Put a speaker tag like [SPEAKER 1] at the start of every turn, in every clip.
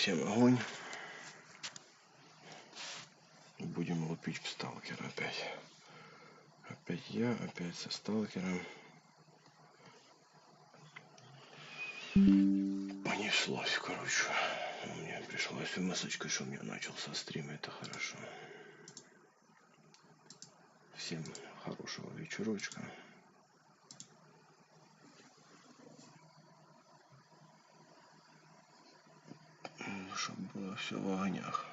[SPEAKER 1] всем огонь. Будем лупить в сталкера опять. Опять я, опять со сталкером. Понеслось, короче. Мне пришла смс что у меня начался стрим, это хорошо. Всем хорошего вечерочка. Чтобы было все в огнях.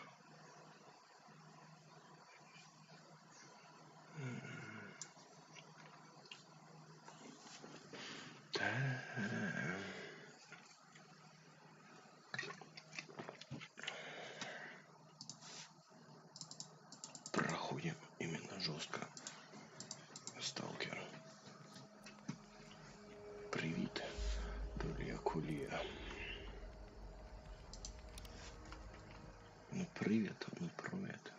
[SPEAKER 1] Ну привет, ну привет.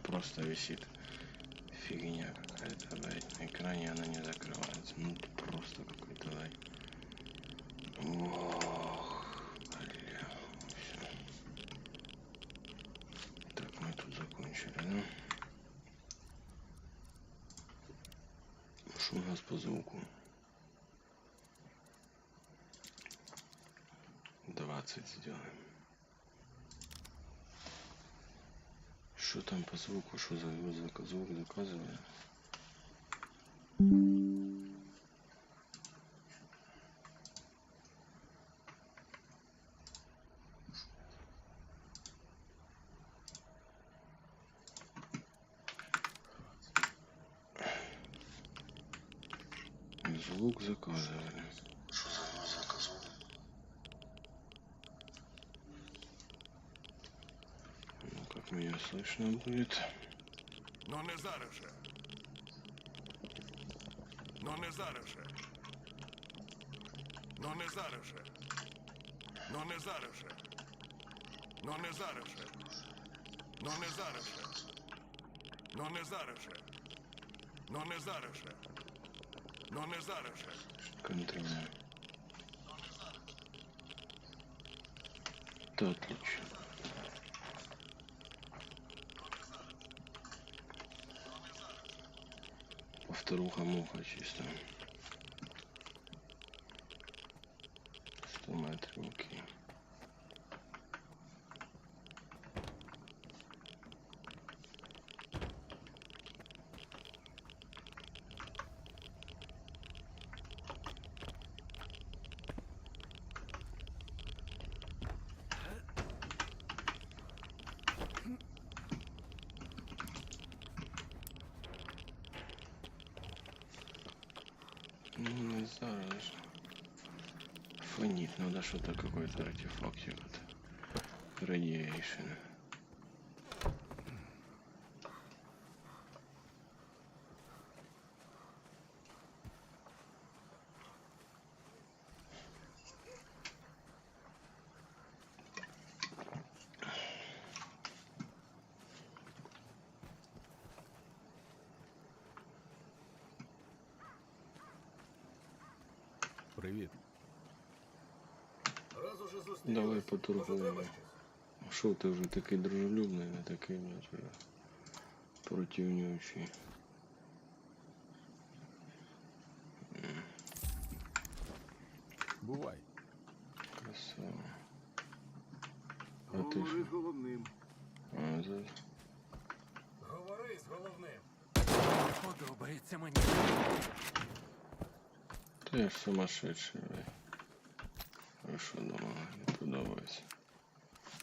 [SPEAKER 1] Просто висит фигня какая-то, блядь, на экране она не закрывается. Ну просто какой-то, блядь. Ох, бля, все. Так, мы тут закончили, ну. Что у нас по звуку? 20 сделаем. Что там по звуку? Что за звук, заказывали? Звук заказывали. Что за заказывали? Ну, как меня слышно будет.
[SPEAKER 2] Ну не зараз же. Ну не зараз же. Ну не зараз же. Ну не зараз же. Ну не зараз же. Ну не зараз же. Ну не зараз же. Ну не зараз же. Ну не зараз же.
[SPEAKER 1] Контролю. Да, отлично. Старуха-муха чисто. Зараз. Фонит, надо что-то какой-то артефактик. вот. Radiation.
[SPEAKER 3] Привіт.
[SPEAKER 1] Давай потурбуємо. Що ти вже такий дружелюбний, не такий, блядь, вже противнючий.
[SPEAKER 3] Бувай.
[SPEAKER 1] Красава. А ти
[SPEAKER 2] Говори з головним.
[SPEAKER 1] А, за...
[SPEAKER 2] Говори з головним.
[SPEAKER 3] Подобається мені.
[SPEAKER 1] Та я ж сумасшедший, блядь. Ви що думали, не подобається?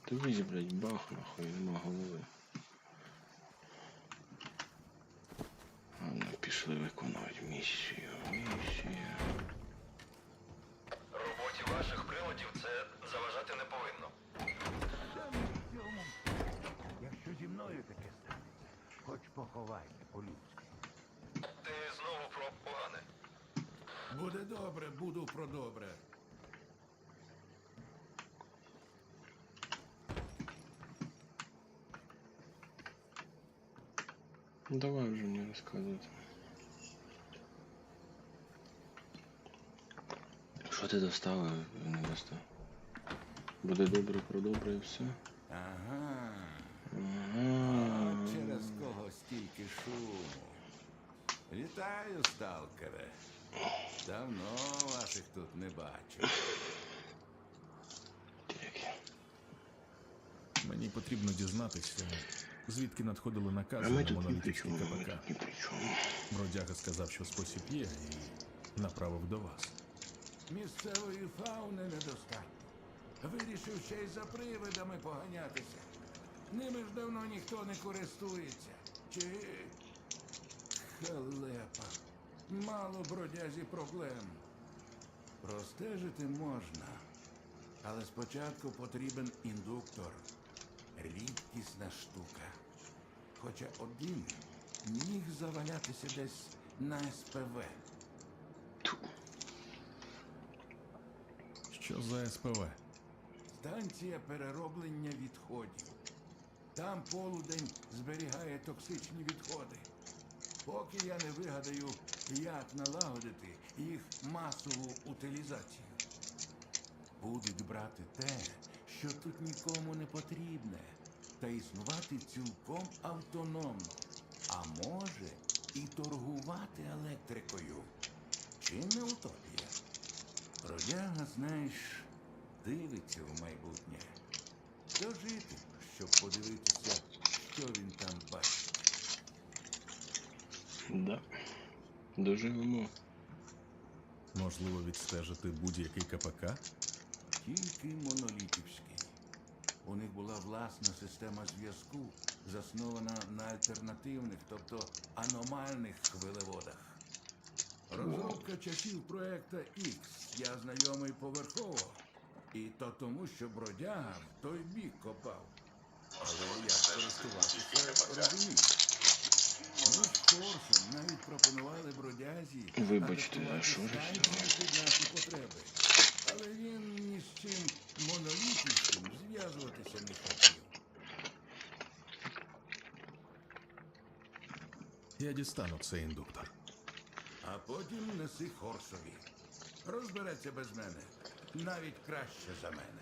[SPEAKER 1] Дивись, блядь, бах, нахуй, нема голови. Ладно, пішли виконувати місію. Місія.
[SPEAKER 4] Роботі ваших приладів це заважати не повинно.
[SPEAKER 3] Якщо зі мною таке станеться, хоч поховайте по-людськи.
[SPEAKER 4] Ти знову про погане.
[SPEAKER 2] Буде добре, буду про добре.
[SPEAKER 1] Давай вже не розказувати. Що ти достав, а не достав? Буде добре про добре і все.
[SPEAKER 5] Ага.
[SPEAKER 1] Ага.
[SPEAKER 5] Через кого стільки шуму. Вітаю, сталкере. Давно ваших тут не бачив.
[SPEAKER 6] Мені потрібно дізнатися, звідки надходили накази на
[SPEAKER 1] ми
[SPEAKER 6] КПК. Бродяга сказав, що спосіб є, і направив до вас.
[SPEAKER 5] Місцевої фауни недостатньо. Вирішив ще й за привидами поганятися. Ними ж давно ніхто не користується. Чи халепа. Мало бродязі проблем. Простежити можна. Але спочатку потрібен індуктор. Рідкісна штука. Хоча один міг завалятися десь на СПВ.
[SPEAKER 6] Що за СПВ?
[SPEAKER 5] Станція перероблення відходів. Там полудень зберігає токсичні відходи. Поки я не вигадаю, як налагодити їх масову утилізацію. Будуть брати те, що тут нікому не потрібне, та існувати цілком автономно, а може і торгувати електрикою. Чи не утопія? Бродяга, знаєш, дивиться в майбутнє. Дожити, щоб подивитися, що він там бачить.
[SPEAKER 1] Да. Доживемо.
[SPEAKER 6] Можливо, відстежити будь-який КПК?
[SPEAKER 5] Тільки монолітівський. У них була власна система зв'язку, заснована на альтернативних, тобто аномальних хвилеводах. Розробка часів проекта X я знайомий поверхово. І то тому, що бродяга в той бік копав. Але як користуватися розумів. Ми з Корсом навіть пропонували бродязі
[SPEAKER 1] Вибачте, а що
[SPEAKER 5] потреби. Але він ні з чим монолітівським зв'язуватися не хотів.
[SPEAKER 6] Я дістану цей індуктор.
[SPEAKER 5] А потім неси Хорсові. Розбереться без мене. Навіть краще за мене.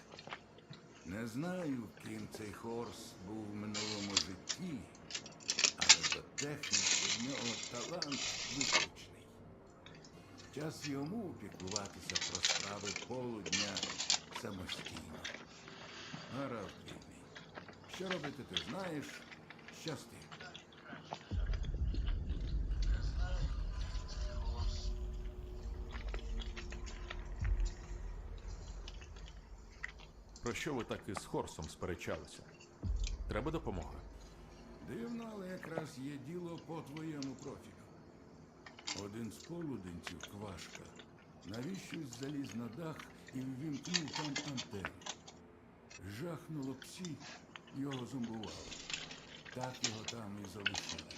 [SPEAKER 5] Не знаю, ким цей Хорс був в минулому житті, техніки в нього талант виключний. Час йому піклуватися про справи полудня самостійно. Гаразд, вільний. Що робити ти знаєш? Щасти.
[SPEAKER 6] Про що ви так із Хорсом сперечалися? Треба допомога.
[SPEAKER 5] Дивно, але якраз є діло по твоєму профілю. Один з полуденців, Квашка, навіщось заліз на дах і ввімкнув там антенну. Жахнуло псі, його зомбувало. Так його там і залишили.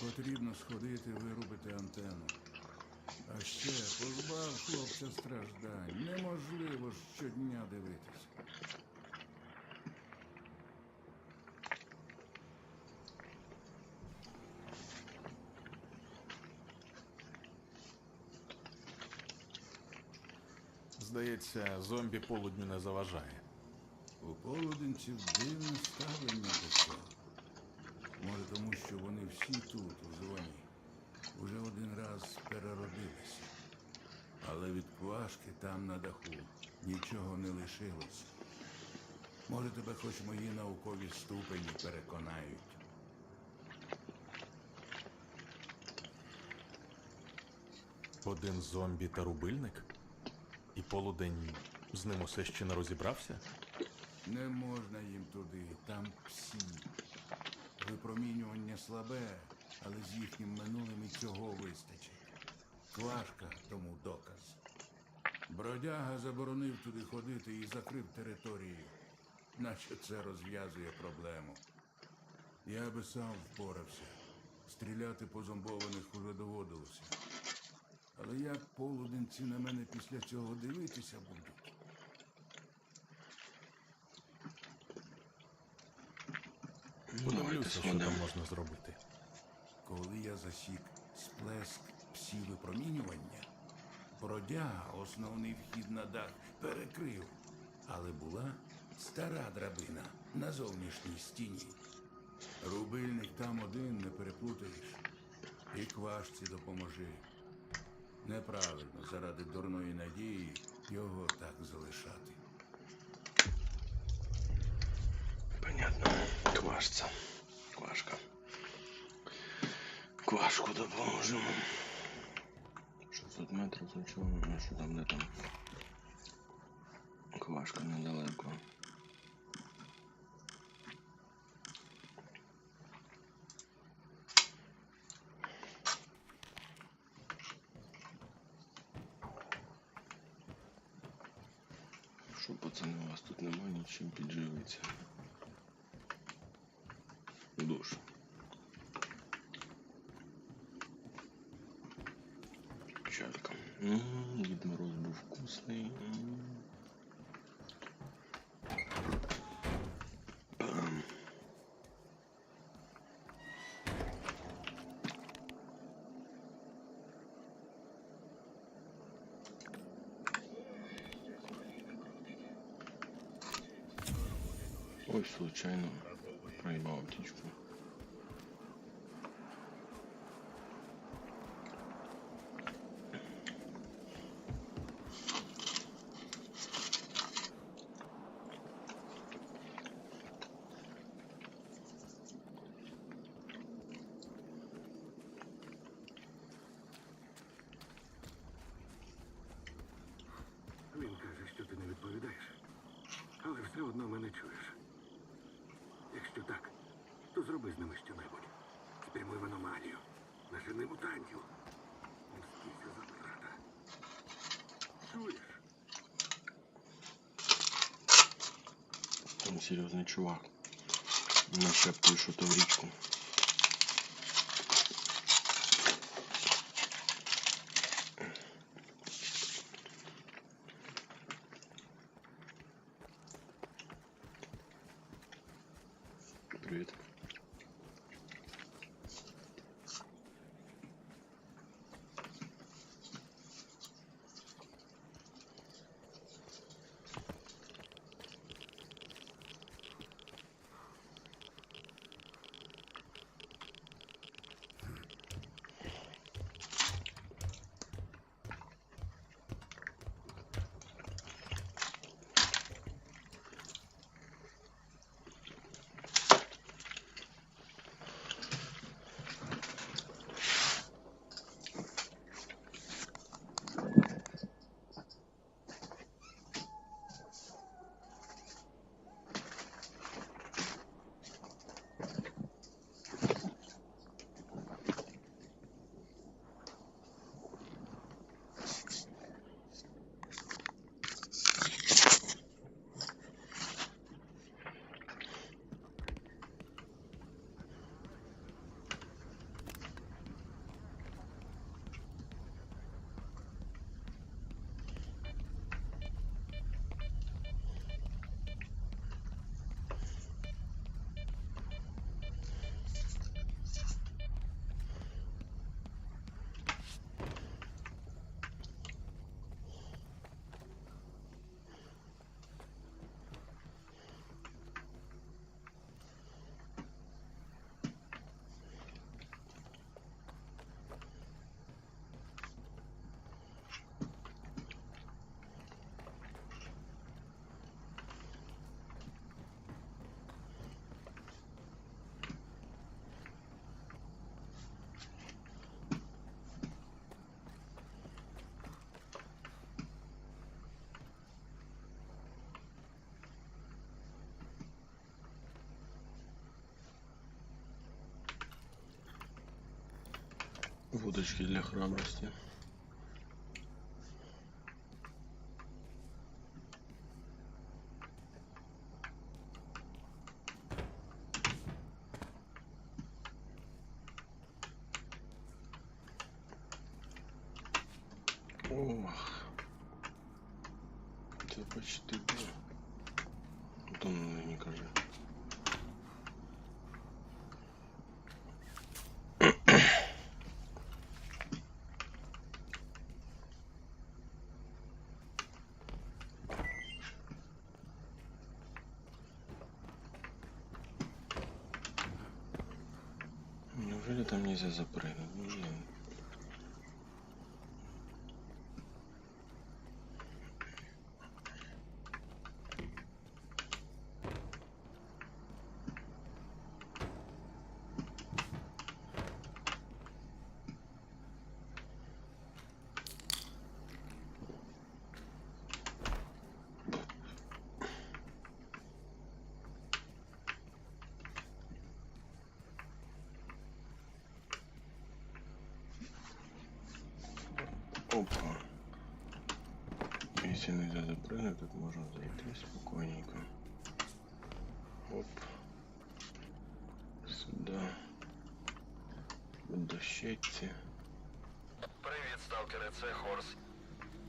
[SPEAKER 5] Потрібно сходити, вирубити антенну. А ще позбав хлопця страждань. Неможливо щодня дивитися.
[SPEAKER 6] Здається, зомбі полудню не заважає.
[SPEAKER 5] У полуденців дивне ставлення до цього. Може, тому що вони всі тут, у зоні, уже один раз переродилися. Але від квашки там на даху нічого не лишилося. Може, тебе хоч мої наукові ступені переконають.
[SPEAKER 6] Один зомбі та рубильник? І полудень з ним усе ще не розібрався?
[SPEAKER 5] Не можна їм туди, там псі. Випромінювання слабе, але з їхнім минулим і цього вистачить. Квашка тому доказ. Бродяга заборонив туди ходити і закрив територію, наче це розв'язує проблему. Я би сам впорався. Стріляти по зомбованих уже доводилося. Але як полуденці на мене після цього дивитися будуть?
[SPEAKER 6] Подивлюся, що там можна зробити.
[SPEAKER 5] Коли я засік сплеск псі випромінювання, бродяга основний вхід на дах перекрив, але була стара драбина на зовнішній стіні. Рубильник там один не переплутаєш. І квашці допоможи. Неправильно заради дурної надії його так залишати.
[SPEAKER 1] Понятно. Квашця. Квашка. Квашку допоможемо. 600 метрів нічого, ну що там, де там. Квашка недалеко. Що, пацани, у вас тут немає нічим підживиться. Душ. Чалька. Дід Мороз був вкусний. Ой, случайно проебал птичку.
[SPEAKER 3] Він каже, що ти не відповідаєш. Але все одно мене чуєш. Якщо так, то зроби з ними щонебудь. Спрямуй в аномалію. Нажени мутантів. Не стійся за брата. Чуєш?
[SPEAKER 1] Там серьезный чувак. Нашептує що то в речку. Привет. Водочки для храбрости. Неужели там нельзя запрыгнуть? Блин. Нельзя тут можно зайти спокойненько. Оп. Сюда. До щетці.
[SPEAKER 4] Привіт, сталкере, це Хорс.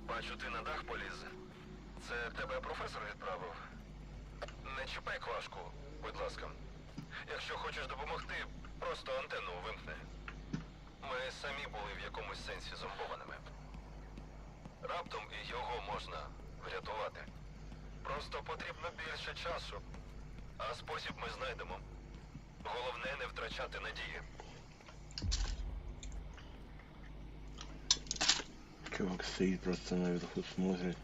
[SPEAKER 4] Бачу, ти на дах поліз. Це тебе професор відправив. Не чіпай квашку, будь ласка. Якщо хочеш допомогти, просто антенну вимкни. Ми самі були в якомусь сенсі зомбованими. Раптом і його можна врятувати. Просто потрібно більше часу. А спосіб ми знайдемо. Головне не втрачати надії.
[SPEAKER 1] Чувак стоит просто наверху смотрит.